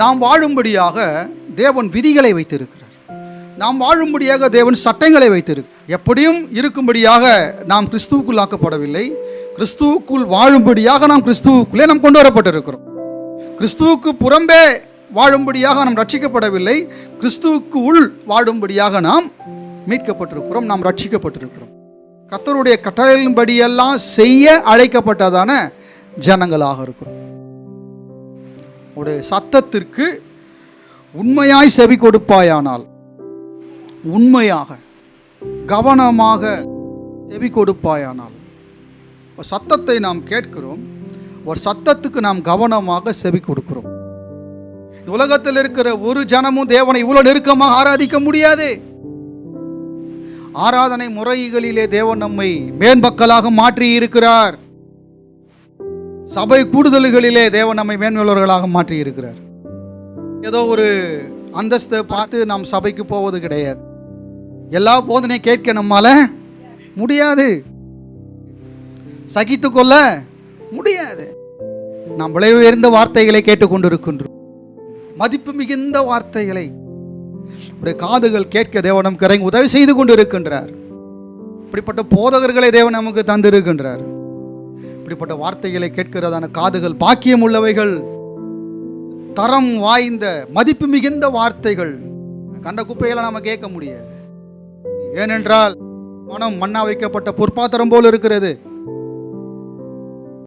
நாம் வாழும்படியாக தேவன் விதிகளை வைத்திருக்கிறார். நாம் வாழும்படியாக தேவன் சட்டங்களை வைத்திருக்கு எப்படியும் இருக்கும்படியாக நாம் கிறிஸ்துவுக்குள் ஆக்கப்படவில்லை கிறிஸ்துவுக்குள் வாழும்படியாக நாம் கிறிஸ்துவுக்குள்ளே நாம் கொண்டு வரப்பட்டிருக்கிறோம் கிறிஸ்துவுக்கு புறம்பே வாழும்படியாக நாம் ரட்சிக்கப்படவில்லை கிறிஸ்துவுக்கு உள் வாழும்படியாக நாம் மீட்கப்பட்டிருக்கிறோம். நாம் ரட்சிக்கப்பட்டிருக்கிறோம் கர்த்தருடைய கட்டளையின்படியெல்லாம் செய்ய அழைக்கப்பட்டதான ஜனங்களாக இருக்கிறோம். உடைய சத்தத்திற்கு உண்மையாய் செவி கொடுப்பாயானால் உண்மையாக கவனமாக செவி கொடுப்பாயானால் ஒரு சத்தத்தை நாம் கேட்கிறோம் ஒரு சத்தத்துக்கு நாம் கவனமாக செவி கொடுக்கிறோம். இந்த உலகத்தில் இருக்கிற ஒரு ஜனமும் தேவனை இவ்வளவு நெருக்கமாக ஆராதிக்க முடியாது. ஆராதனை முறைகளிலே தேவன் நம்மை மேன்பக்கலாக மாற்றி இருக்கிறார் சபை கூடுதல்களிலே தேவன் நம்மை மேன்மையுள்ளவர்களாக மாற்றி இருக்கிறார் ஏதோ ஒரு அந்தஸ்தை பார்த்து நாம் சபைக்கு போவது கிடையாது. எல்லா போதனை கேட்க நம்மால முடியாது. சகித்து கொள்ள முடியாது. நாம் விளைவு உயர்ந்த வார்த்தைகளை கேட்டுக்கொண்டிருக்கின்றோம். மதிப்பு மிகுந்த வார்த்தைகளை. உடைய காதுகள் கேட்க தேவனம் கரைங்க உதவி செய்து கொண்டிருக்கின்றார். இப்படிப்பட்ட போதகர்களை தேவன் நமக்கு தந்திருக்கின்றார். இப்படிப்பட்ட வார்த்தைகளை கேட்கிறதான காதுகள் பாக்கியம் உள்ளவைகள் தரம் வாய்ந்த மதிப்பு மிகுந்த வார்த்தைகள். கண்ட குப்பைகளை நாம கேட்க முடியாது. ஏனென்றால் மனம் மண்ணா வைக்கப்பட்ட பொற்பாத்திரம் போல் இருக்கிறது.